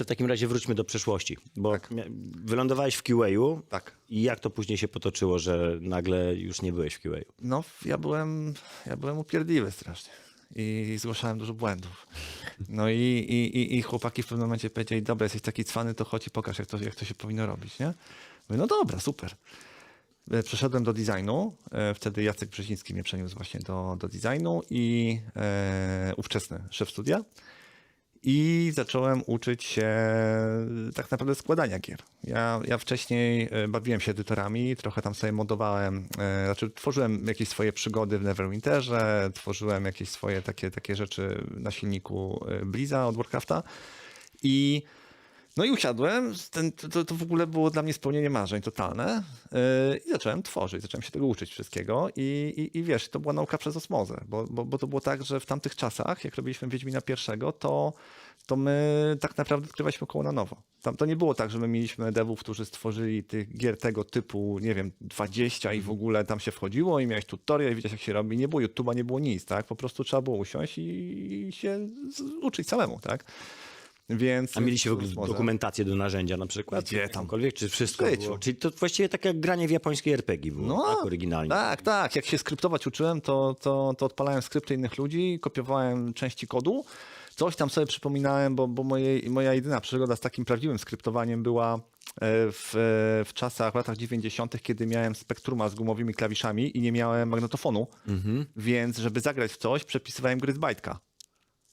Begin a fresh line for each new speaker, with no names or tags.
jeszcze w takim razie wróćmy do przeszłości, bo mia- wylądowałeś w QA-u
Tak.
i jak to później się potoczyło, że nagle już nie byłeś w QA-u?
No, ja byłem, ja byłem upierdliwy strasznie i zgłaszałem dużo błędów. No i, i, i, i chłopaki w pewnym momencie powiedzieli, dobra, jesteś taki cwany, to chodź i pokaż, jak to, jak to się powinno robić, nie? Mówię, no dobra, super. E, Przeszedłem do designu, e, wtedy Jacek Brzeziński mnie przeniósł właśnie do, do designu i e, ówczesny szef studia. I zacząłem uczyć się tak naprawdę składania gier. Ja, ja wcześniej e, bawiłem się edytorami, trochę tam sobie modowałem, e, znaczy tworzyłem jakieś swoje przygody w Neverwinterze, tworzyłem jakieś swoje takie, takie rzeczy na silniku e, Bliza od Warcrafta i no i usiadłem, ten, to, to w ogóle było dla mnie spełnienie marzeń totalne yy, i zacząłem tworzyć, zacząłem się tego uczyć wszystkiego i, i, i wiesz, to była nauka przez osmozę, bo, bo, bo to było tak, że w tamtych czasach, jak robiliśmy Wiedźmina pierwszego, to, to my tak naprawdę odkrywaliśmy koło na nowo. Tam to nie było tak, że my mieliśmy devów, którzy stworzyli tych gier tego typu, nie wiem, 20 i w ogóle tam się wchodziło i miałeś tutorial i wiedziałeś jak się robi. Nie było YouTube'a, nie było nic, tak? Po prostu trzeba było usiąść i, i się z, uczyć samemu, tak? Więc...
A mieliście w ogóle
Osmozę.
dokumentację do narzędzia na przykład?
Gdzie tam?
Jakąkolwiek, czy wszystko
życiu.
było? Czyli to właściwie tak jak granie w japońskiej RPG było,
No,
tak oryginalnie.
Tak, tak. Jak się skryptować uczyłem, to, to, to odpalałem skrypty innych ludzi, kopiowałem części kodu, coś tam sobie przypominałem, bo, bo moje, moja jedyna przygoda z takim prawdziwym skryptowaniem była e, w, w czasach, w latach 90., kiedy miałem spektruma z gumowymi klawiszami i nie miałem magnetofonu, więc żeby zagrać w coś, przepisywałem gry z bajtka.